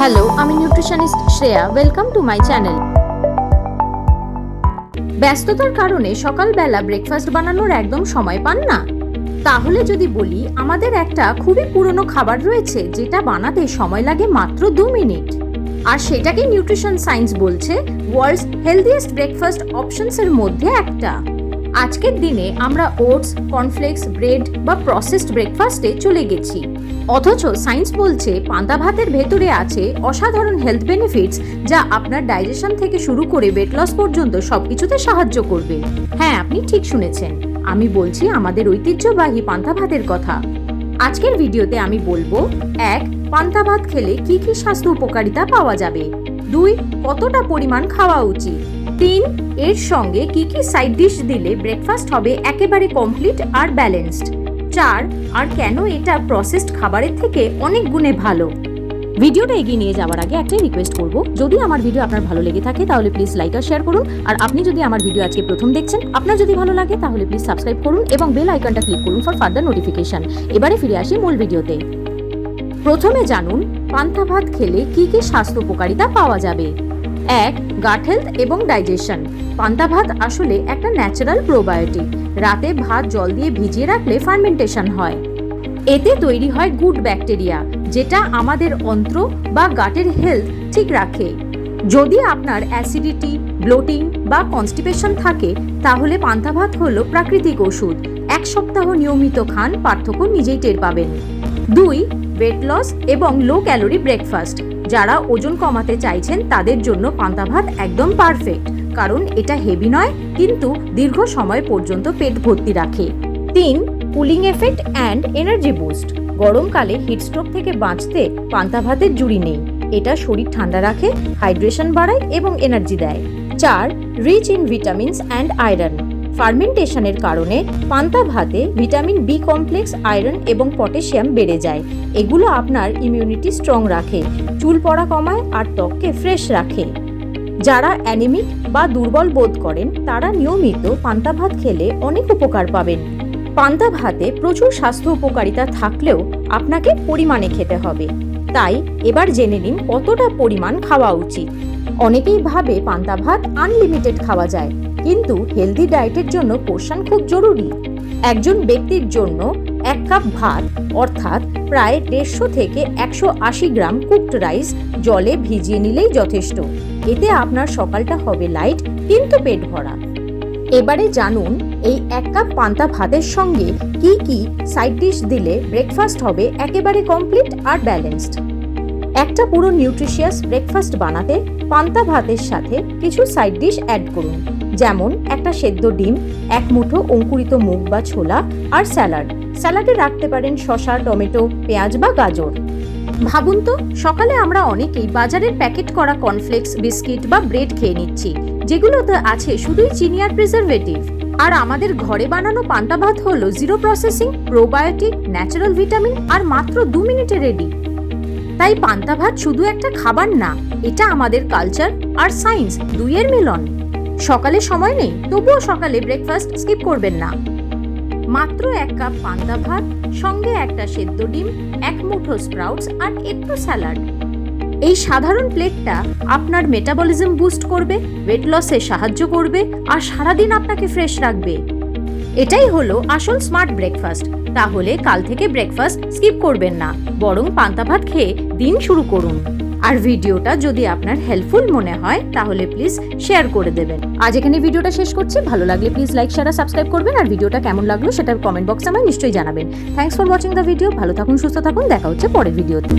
Hello আমি nutritionist Shreya welcome to my channel ব্যস্ততার কারণে সকালবেলা ব্রেকফাস্ট বানানোর একদম সময় পান না। তাহলে যদি বলি, আমাদের একটা খুবই পুরনো খাবার রয়েছে, যেটা বানাতে সময় লাগে মাত্র দু মিনিট। আর সেটাকে নিউট্রিশন সায়েন্স বলছে ওয়ার্ল্ডস হেলদিয়েস্ট ব্রেকফাস্ট অপশনসের মধ্যে একটা। আজকের দিনে আমরা ওটস, কর্নফ্লেক্স, ব্রেড বা প্রসেসড ব্রেকফাস্টে চলে গেছি। অথচ সায়েন্স বলছে পান্তা ভাতের ভেতরে আছে অসাধারণ হেলথ বেনিফিটস যা আপনার ডাইজেশন থেকে শুরু করে ওয়েট লস পর্যন্ত সবকিছুতে সাহায্য করবে। হ্যাঁ আপনি ঠিক শুনেছেন। আমি বলছি আমাদের ঐতিহ্যবাহী পান্তা ভাতের কথা। আজকের ভিডিওতে আমি বলব, এক, পান্তা ভাত খেলে কি কি স্বাস্থ্য উপকারিতা পাওয়া যাবে? দুই, কতটা পরিমাণ খাওয়া উচিত? তিন, এর সঙ্গে কি কি সাইড ডিশ দিলে ব্রেকফাস্ট হবে একেবারে কমপ্লিট আর ব্যালেন্সড চার, আর কেন এটা প্রসেসড খাবারের থেকে অনেক গুণে ভালো? ভিডিওটা এগিয়ে নিয়ে যাওয়ার আগে একটাই রিকোয়েস্ট করব। যদি আমার ভিডিও আপনার ভালো লেগে থাকে, তাহলে প্লিজ লাইক আর শেয়ার করুন। আর আপনি যদি আমার ভিডিও আজকে প্রথম দেখছেন, আপনার যদি ভালো লাগে, তাহলে প্লিজ সাবস্ক্রাইব করুন এবং বেল আইকনটা ক্লিক করুন ফর ফার্দার নোটিফিকেশন এবারে ফিরে আসি মূল ভিডিওতে প্রথমে জানুন, পান্তা ভাত খেলে কি কি স্বাস্থ্য উপকারিতা পাওয়া যাবে? এক গাট হেলথ এবং ডাইজেশন পান্তা ভাত আসলে একটা ন্যাচারাল প্রোবায়োটিক রাতে ভাত জল দিয়ে ভিজিয়ে রাখলে ফার্মেন্টেশন হয়। এতে তৈরি হয় গুড ব্যাকটেরিয়া যেটা আমাদের অন্ত্র বা গাটের হেলথ ঠিক রাখে। যদি আপনার অ্যাসিডিটি ব্লোটিং বা কনস্টিপেশন থাকে, তাহলে পান্তা ভাত হলো প্রাকৃতিক ওষুধ। এক সপ্তাহ নিয়মিত খান, পার্থক্য নিজেই টের পাবেন। দুই ওয়েট লস এবং লো ক্যালোরি ব্রেকফাস্ট যারা ওজন কমাতে চাইছেন, তাদের জন্য পান্তা ভাত একদম পারফেক্ট কারণ এটা হেভি নয়, কিন্তু দীর্ঘ সময় পর্যন্ত পেট ভর্তি রাখে। তিন cooling effect and energy boost গরমকালে হিটস্ট্রোক থেকে বাঁচতে পান্তা ভাতের জুড়ি নেই। এটা শরীর ঠান্ডা রাখে হাইড্রেশন বাড়ায় এবং এনার্জি দেয়। চার rich in vitamins and iron ফার্মেন্টেশনের কারণে পান্তা ভাতে ভিটামিন বি কমপ্লেক্স, আয়রন এবং পটাশিয়াম বেড়ে যায়। এগুলো আপনার ইমিউনিটি স্ট্রং রাখে, চুল পড়া কমায় আর ত্বককে ফ্রেশ রাখে। যারা অ্যানিমিক বা দুর্বল বোধ করেন, তারা নিয়মিত পান্তা ভাত খেলে অনেক উপকার পাবেন। পান্তা ভাতে প্রচুর স্বাস্থ্য উপকারিতা থাকলেও আপনাকে পরিমাণে খেতে হবে। তাই এবার জেনে নিন কতটা পরিমাণ খাওয়া উচিত। অনেকেই ভাবে পান্তা ভাত আনলিমিটেড খাওয়া যায়, কিন্তু হেলদি ডায়েটের জন্য পোষণ খুব জরুরি। একজন ব্যক্তির জন্য এক কাপ ভাত, অর্থাৎ প্রায় দেড়শো থেকে একশো আশি গ্রাম কুকড রাইস জলে ভিজিয়ে নিলেই যথেষ্ট। এতে আপনার সকালটা হবে লাইট কিন্তু পেট ভরা। এবারে জানুন, এই এক কাপ পান্তা ভাতের সঙ্গে কি কি সাইড ডিশ দিলে ব্রেকফাস্ট হবে একেবারে কমপ্লিট আর ব্যালেন্সড একটা পুরো নিউট্রিশিয়াস ব্রেকফাস্ট বানাতে পান্তা ভাতের সাথে কিছু সাইড ডিশ অ্যাড করুন। যেমন, একটা সেদ্ধ ডিম, এক মুঠো অঙ্কুরিত মুগ বা ছোলা আর স্যালাড। স্যালাডে রাখতে পারেন শসা, টমেটো, পেঁয়াজ বা গাজর। ভাবুন তো, সকালে আমরা অনেকেই বাজারের প্যাকেট করা কর্নফ্লেক্স, বিস্কিট বা ব্রেড খেয়ে নিচ্ছি, যেগুলোতে আছে শুধুই চিনি আর প্রিজারভেটিভ। আর আমাদের ঘরে বানানো পান্তা ভাত হলো zero processing, probiotic, natural vitamin আর মাত্র দু মিনিটে রেডি। তাই পান্তা ভাত শুধু একটা খাবার না, এটা আমাদের কালচার আর সায়েন্স দুইয়ের মিলন। সকালে সময় নেই, তবুও সকালে ব্রেকফাস্ট স্কিপ করবেন না। মাত্র এক কাপ পান্তা ভাত, সঙ্গে একটা সেদ্ধ ডিম, এক মুঠো স্প্রাউটস আর একটু স্যালাড। এই সাধারণ প্লেটটা আপনার মেটাবলিজম বুস্ট করবে ওয়েট লসে সাহায্য করবে আর সারাদিন আপনাকে ফ্রেশ রাখবে। এটাই হলো আসল স্মার্ট ব্রেকফাস্ট তাহলে কাল থেকে ব্রেকফাস্ট স্কিপ করবেন না, বরং পান্তা ভাত খেয়ে দিন শুরু করুন। আর ভিডিওটা যদি আপনার হেল্পফুল মনে হয়, তাহলে প্লিজ শেয়ার করে দেবেন। আজ এখানে ভিডিওটা শেষ করছি। ভালো লাগলে প্লিজ লাইক শেয়ার সাবস্ক্রাইব করবেন। আর ভিডিওটা কেমন লাগল সেটা কমেন্ট বক্সে আমায় নিশ্চয়ই জানাবেন। Thanks for watching the video ভালো থাকুন, সুস্থ থাকুন। দেখা হচ্ছে পরের ভিডিওতে